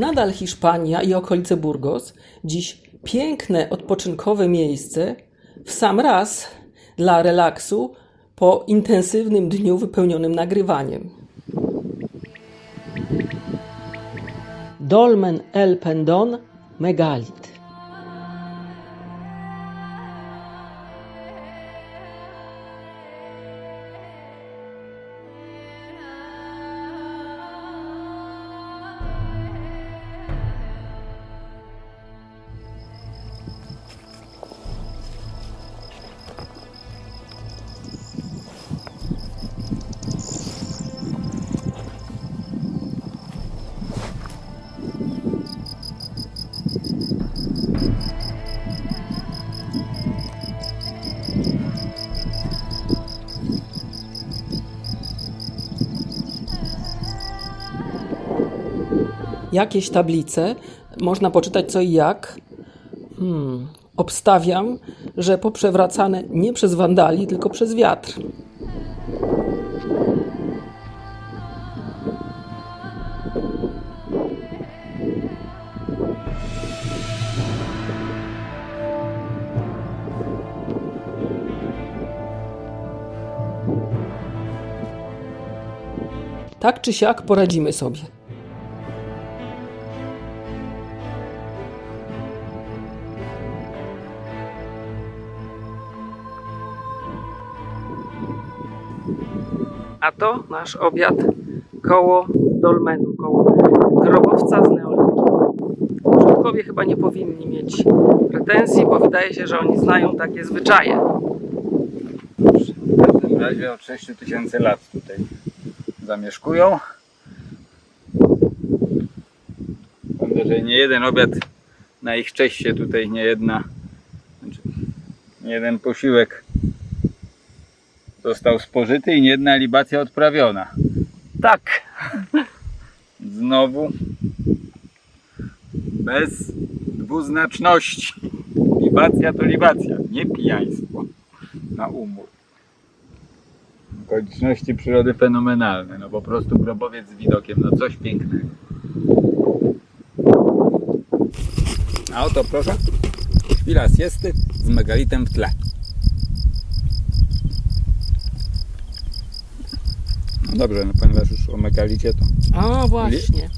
nadal Hiszpania i okolice Burgos, dziś piękne odpoczynkowe miejsce w sam raz dla relaksu po intensywnym dniu wypełnionym nagrywaniem. Dolmen El Pendon Megalit. Jakieś tablice, można poczytać co i jak. Hmm. Obstawiam, że poprzewracane nie przez wandali, tylko przez wiatr. Tak czy siak poradzimy sobie. A to nasz obiad koło dolmenu, koło grobowca z neolitu. Przodkowie chyba nie powinni mieć pretensji, bo wydaje się, że oni znają takie zwyczaje. W każdym razie od 6 tysięcy lat tutaj zamieszkują. Sądzę, że nie jeden obiad na ich cześć się tutaj, nie jedna, znaczy nie jeden posiłek został spożyty i nie jedna libacja odprawiona. Tak, Znowu bez dwuznaczności. Libacja to libacja, nie pijaństwo na umór. Okoliczności przyrody fenomenalne, no po prostu grobowiec z widokiem, no coś pięknego. A oto proszę, chwila siesty z megalitem w tle. No dobrze, no ponieważ już o megalicie to a właśnie.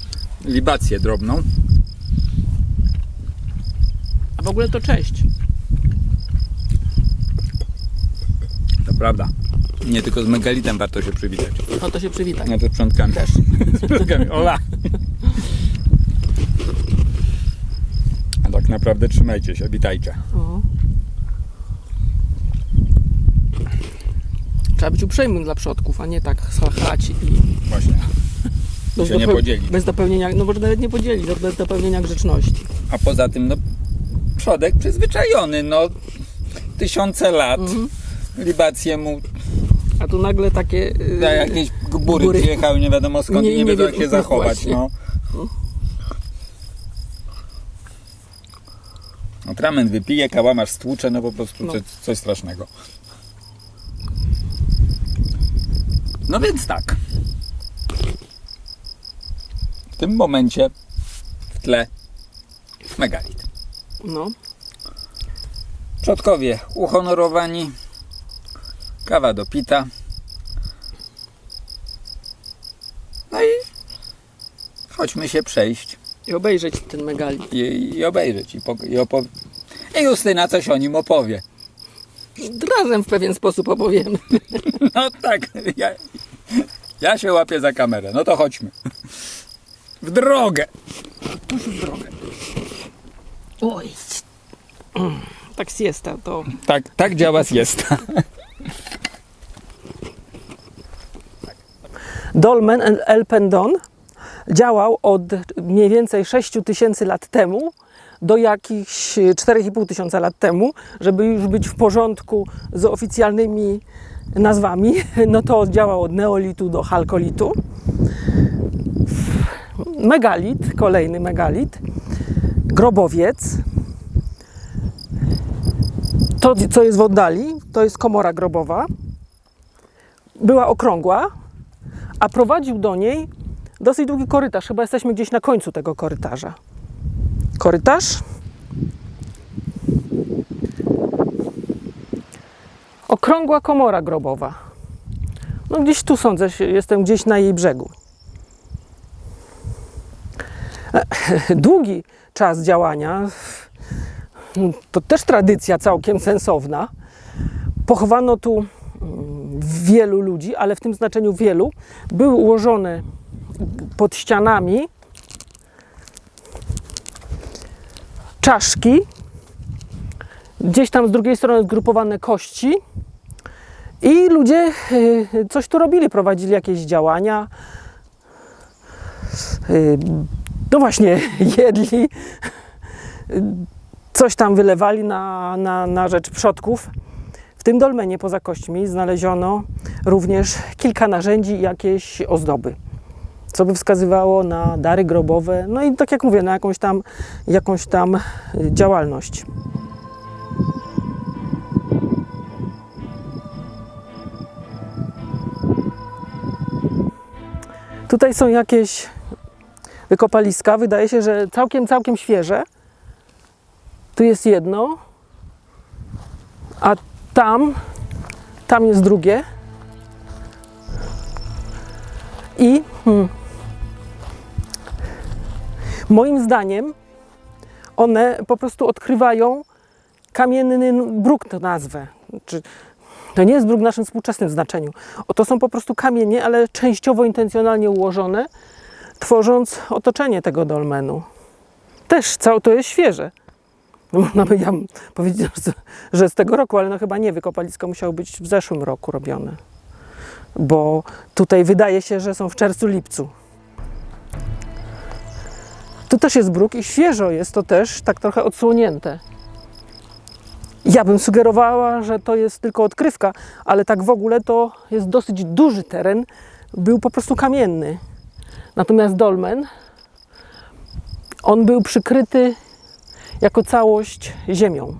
libację drobną. A w ogóle to cześć. To prawda. Nie tylko z megalitem warto się przywitać. No to się przywitaj. No to z przątkami. Też. z przątkami. Ola. A tak naprawdę trzymajcie się, witajcie. O. Trzeba być uprzejmym dla przodków, a nie tak salchać i Właśnie. bez, się nie podzielić. bez dopełnienia, no może nawet nie podzielić, no bez dopełnienia grzeczności. A poza tym, no, przodek przyzwyczajony, no, tysiące lat. Mhm. Libację mu A tu nagle takie... yy, na jakieś góry, góry. przyjechały, nie wiadomo skąd Nie- i nie, nie wiedzą wie- jak się no zachować. właśnie. No. Atrament wypije, kałamarz stłucze, no po prostu No. coś strasznego. No więc tak. W tym momencie w tle megalit. No, Przodkowie uhonorowani, kawa dopita. No i chodźmy się przejść i obejrzeć ten megalit. i, i obejrzeć. I, po, i, opow- I Justyna coś o nim opowie. Razem w pewien sposób opowiemy. No tak, ja, ja się łapię za kamerę. No to chodźmy. W drogę. w drogę. Oj. Tak siesta to... Tak, tak działa siesta. Dolmen El Pendon działał od mniej więcej 6 tysięcy lat temu do jakichś 4,5 tysiąca lat temu, żeby już być w porządku z oficjalnymi nazwami, no to działał od neolitu do chalkolitu. Megalit, kolejny megalit, grobowiec. To, co jest w oddali, to jest komora grobowa. Była okrągła, a prowadził do niej dosyć długi korytarz. Chyba jesteśmy gdzieś na końcu tego korytarza. Korytarz. Okrągła komora grobowa. No gdzieś tu sądzę, jestem gdzieś na jej brzegu. Długi czas działania, to też tradycja całkiem sensowna. Pochowano tu mm, wielu ludzi, ale w tym znaczeniu wielu, były ułożone pod ścianami czaszki, gdzieś tam z drugiej strony zgrupowane kości i ludzie y, coś tu robili, prowadzili jakieś działania. Y, No właśnie, jedli, coś tam wylewali na, na, na rzecz przodków. W tym dolmenie poza kośćmi znaleziono również kilka narzędzi i jakieś ozdoby, co by wskazywało na dary grobowe, no i tak jak mówię, na jakąś tam, jakąś tam y, działalność. Tutaj są jakieś wykopaliska, wydaje się, że całkiem, całkiem świeże. Tu jest jedno, a tam, tam jest drugie. I hmm, moim zdaniem one po prostu odkrywają kamienny bruk, to nazwę. Czy, to nie jest bruk w naszym współczesnym znaczeniu. O, to są po prostu kamienie, ale częściowo intencjonalnie ułożone, tworząc otoczenie tego dolmenu. Też całe to jest świeże. No, można by ja powiedzieć, że- że z tego roku, ale no chyba nie, wykopalisko musiało być w zeszłym roku robione. Bo tutaj wydaje się, że są w czerwcu, lipcu. Tu też jest bruk i świeżo jest to też tak trochę odsłonięte. Ja bym sugerowała, że to jest tylko odkrywka, ale tak w ogóle to jest dosyć duży teren. Był po prostu kamienny. Natomiast dolmen, on był przykryty jako całość ziemią.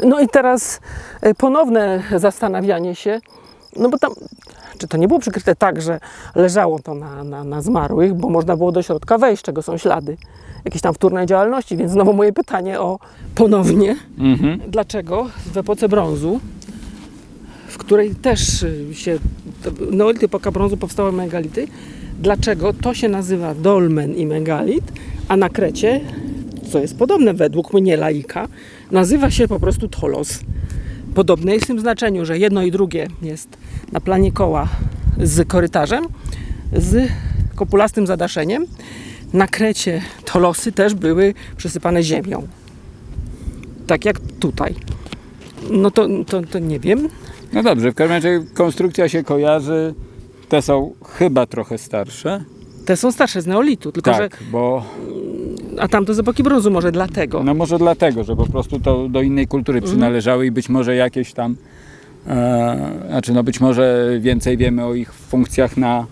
No i teraz e, ponowne zastanawianie się, no bo tam, czy to nie było przykryte tak, że leżało to na, na, na zmarłych, bo można było do środka wejść, czego są ślady jakiejś tam wtórnej działalności, więc znowu moje pytanie o ponownie, Mhm. dlaczego w epoce brązu, w której też się, neolit epoka brązu powstały megality, dlaczego to się nazywa dolmen i megalit, a na Krecie, co jest podobne według mnie laika, nazywa się po prostu tolos. Podobne jest w tym znaczeniu, że jedno i drugie jest na planie koła z korytarzem, z kopulastym zadaszeniem. Na Krecie tolosy też były przysypane ziemią. Tak jak tutaj. No to, to, to nie wiem. No dobrze, w każdym razie konstrukcja się kojarzy. Te są chyba trochę starsze. Te są starsze z neolitu, tylko tak, bo że. A tamto z epoki brązu, może dlatego. no może dlatego, że po prostu to do innej kultury Mhm. przynależały i być może jakieś tam, e, znaczy no być może więcej wiemy o ich funkcjach na,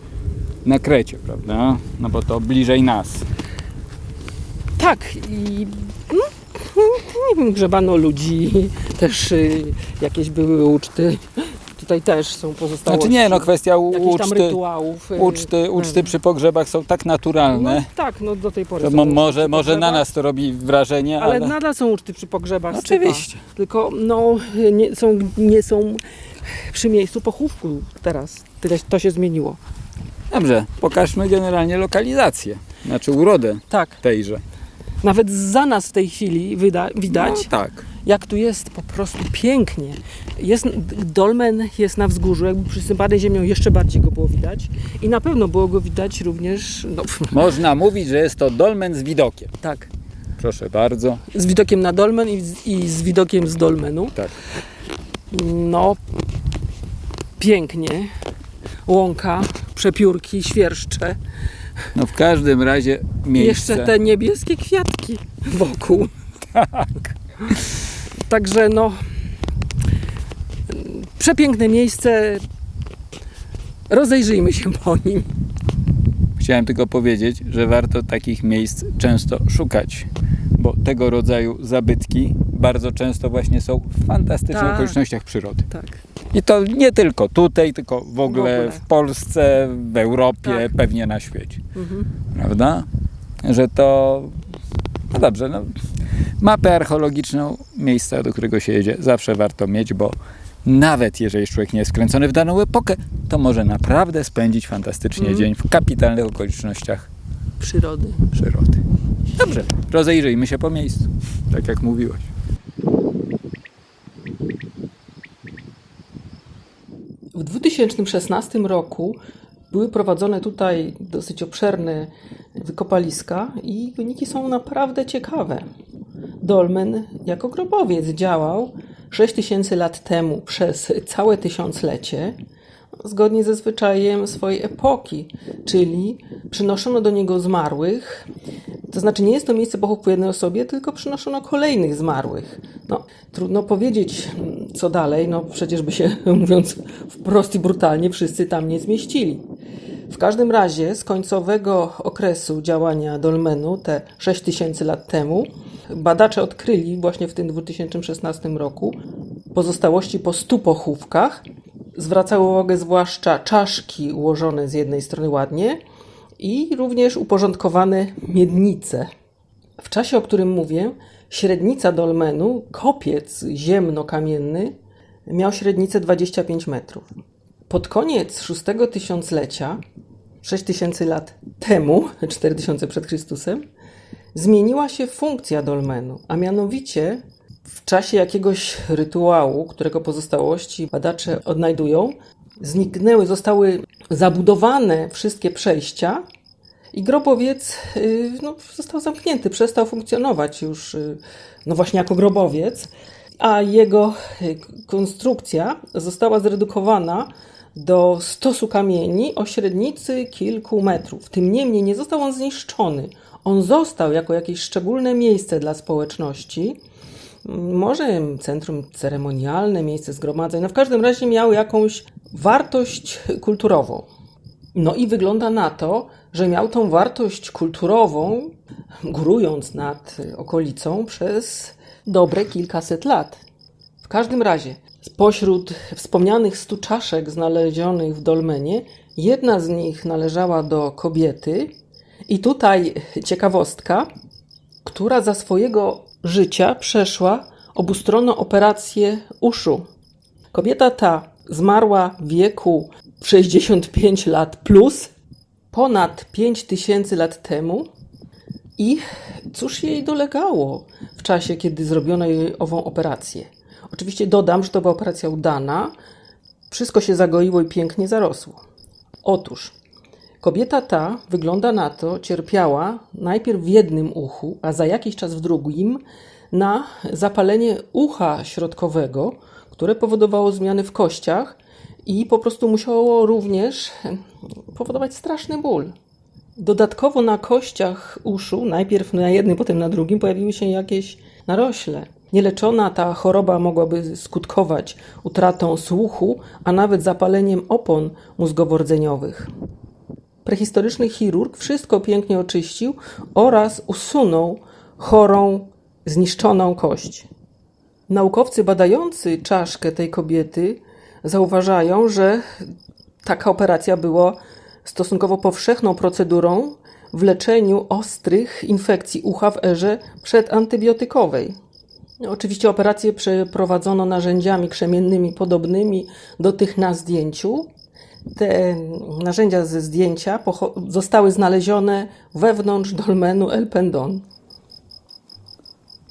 na Krecie, prawda? No bo to bliżej nas. Tak, i. No, nie wiem, grzebano ludzi, też y, jakieś były uczty. Tutaj też są pozostałości. Znaczy nie, no kwestia uczty, rytuałów. y, uczty, uczty mm. przy pogrzebach są tak naturalne, No, tak, no do tej pory. są mo, uczty może, przy może na pogrzebach, nas to robi wrażenie, Ale, ale... nadal są uczty przy pogrzebach. Oczywiście. Stypa. Tylko no, nie, są, nie są przy miejscu pochówku teraz. Tyle to się zmieniło. Dobrze, pokażmy generalnie lokalizację, znaczy urodę Tak. tejże. Nawet za nas w tej chwili wyda, widać, No, tak. jak tu jest po prostu pięknie. Jest, dolmen jest na wzgórzu, jakby przysypany ziemią jeszcze bardziej go było widać. I na pewno było go widać również, no Można mówić, że jest to dolmen z widokiem. tak, Proszę bardzo. z widokiem na dolmen i, z- i z widokiem z dolmenu. Tak. No, pięknie. Łąka, przepiórki, świerszcze. No w każdym razie miejsce. Jeszcze te niebieskie kwiatki wokół. Tak. Także no. Przepiękne miejsce. Rozejrzyjmy się po nim. Chciałem tylko powiedzieć, że warto takich miejsc często szukać, bo tego rodzaju zabytki bardzo często właśnie są w fantastycznych Tak. okolicznościach przyrody. Tak. I to nie tylko tutaj, tylko w ogóle w, ogóle. Polsce, w Europie, Tak. pewnie na świecie. Mhm. Prawda? Że to. No dobrze, no, mapę archeologiczną miejsca, do którego się jedzie, zawsze warto mieć, bo nawet jeżeli człowiek nie jest skręcony w daną epokę, to może naprawdę spędzić fantastycznie Mhm. dzień w kapitalnych okolicznościach Przyrody. przyrody. Dobrze, rozejrzyjmy się po miejscu, tak jak mówiłaś. W 2016 roku były prowadzone tutaj dosyć obszerne wykopaliska i wyniki są naprawdę ciekawe. Dolmen jako grobowiec działał 6000 lat temu przez całe tysiąclecie, zgodnie ze zwyczajem swojej epoki, czyli przynoszono do niego zmarłych. To znaczy nie jest to miejsce pochówku jednej osobie, tylko przynoszono kolejnych zmarłych. No, trudno powiedzieć, co dalej, no przecież by się, mówiąc wprost i brutalnie, wszyscy tam nie zmieścili. W każdym razie z końcowego okresu działania dolmenu, te 6000 lat temu, badacze odkryli właśnie w tym 2016 roku pozostałości po 100 pochówkach. Zwracały uwagę zwłaszcza czaszki ułożone z jednej strony ładnie i również uporządkowane miednice. W czasie, o którym mówię, średnica dolmenu, kopiec ziemno-kamienny, miał średnicę 25 metrów. Pod koniec szóstego tysiąclecia, 6000 lat temu, 4000 przed Chrystusem, zmieniła się funkcja dolmenu, a mianowicie w czasie jakiegoś rytuału, którego pozostałości badacze odnajdują, zniknęły, zostały zabudowane wszystkie przejścia i grobowiec y, no, został zamknięty, przestał funkcjonować już y, no właśnie jako grobowiec, a jego y, konstrukcja została zredukowana do stosu kamieni o średnicy kilku metrów. Tym niemniej nie został on zniszczony. On został jako jakieś szczególne miejsce dla społeczności, może centrum ceremonialne, miejsce zgromadzeń, no w każdym razie miał jakąś wartość kulturową. No i wygląda na to, że miał tą wartość kulturową, górując nad okolicą przez dobre kilkaset lat. W każdym razie, spośród wspomnianych stu czaszek znalezionych w dolmenie, jedna z nich należała do kobiety. I tutaj ciekawostka, która za swojego życia przeszła obustronną operację uszu. Kobieta ta zmarła w wieku 65 lat plus, ponad 5000 lat temu. I cóż jej dolegało w czasie, kiedy zrobiono jej ową operację? Oczywiście dodam, że to była operacja udana. Wszystko się zagoiło i pięknie zarosło. Otóż kobieta ta, wygląda na to, cierpiała najpierw w jednym uchu, a za jakiś czas w drugim na zapalenie ucha środkowego, które powodowało zmiany w kościach i po prostu musiało również powodować straszny ból. Dodatkowo na kościach uszu, najpierw na jednym, potem na drugim, pojawiły się jakieś narośle. Nieleczona ta choroba mogłaby skutkować utratą słuchu, a nawet zapaleniem opon mózgowo-rdzeniowych. Prehistoryczny chirurg wszystko pięknie oczyścił oraz usunął chorą, zniszczoną kość. Naukowcy badający czaszkę tej kobiety zauważają, że taka operacja była stosunkowo powszechną procedurą w leczeniu ostrych infekcji ucha w erze przedantybiotykowej. Oczywiście operację przeprowadzono narzędziami krzemiennymi podobnymi do tych na zdjęciu. Te narzędzia ze zdjęcia zostały znalezione wewnątrz dolmenu El Pendon.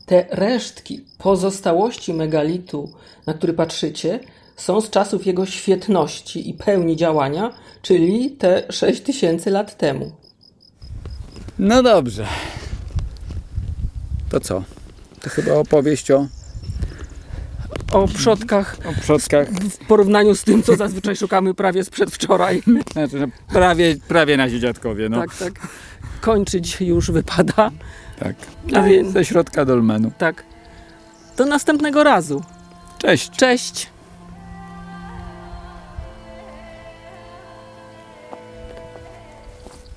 Te resztki, pozostałości megalitu, na który patrzycie, są z czasów jego świetności i pełni działania, czyli te 6000 lat temu. No dobrze. To co? To chyba opowieść o, O przodkach o przodkach. w porównaniu z tym, co zazwyczaj szukamy prawie z przedwczoraj. Znaczy, że prawie, prawie nasi dziadkowie, no. Tak, tak. Kończyć już wypada. tak. A więc ze środka dolmenu. Tak. Do następnego razu. Cześć. Cześć.